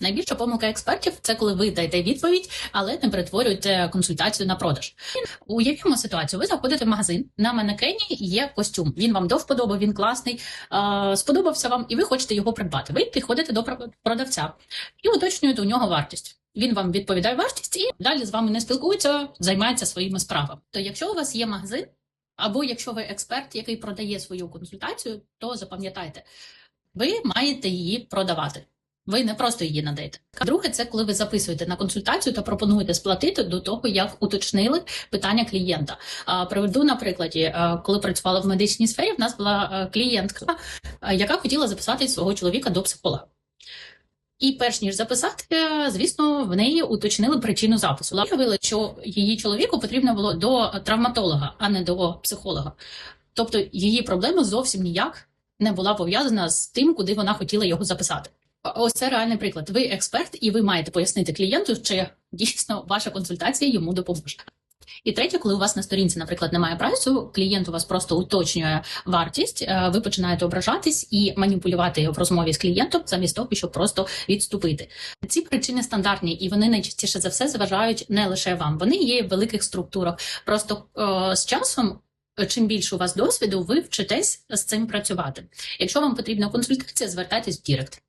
Найбільша помилка експертів це коли ви даєте відповідь, але не перетворюєте консультацію на продаж. Уявімо ситуацію. Ви заходите в магазин на манекені є костюм. Він вам до вподоби, він класний, сподобався вам, і ви хочете його придбати. Ви підходите до продавця і уточнюєте у нього вартість. Він вам відповідає вартість і далі з вами не спілкується, займається своїми справами. То якщо у вас є магазин, або якщо ви експерт, який продає свою консультацію, то запам'ятайте, ви маєте її продавати. Ви не просто її надаєте. Друге, це коли ви записуєте на консультацію та пропонуєте сплатити до того, як уточнили питання клієнта. Приведу на прикладі, коли працювала в медичній сфері, в нас була клієнтка, яка хотіла записати свого чоловіка до психолога. І перш ніж записати, звісно, в неї уточнили причину запису. Виявили, що її чоловіку потрібно було до травматолога, а не до психолога. Тобто її проблема зовсім ніяк не була пов'язана з тим, куди вона хотіла його записати. Ось це реальний приклад. Ви експерт, і ви маєте пояснити клієнту, чи дійсно ваша консультація йому допоможе. І третє, коли у вас на сторінці, наприклад, немає прайсу, клієнт у вас просто уточнює вартість, е, ви починаєте ображатись і маніпулювати в розмові з клієнтом, замість того, щоб просто відступити. Ці причини стандартні, і вони найчастіше за все заважають не лише вам. Вони є в великих структурах. Просто е, з часом. е, Чим більше у вас досвіду, ви вчитесь з цим працювати. Якщо вам потрібна консультація, звертайтесь в Дірект.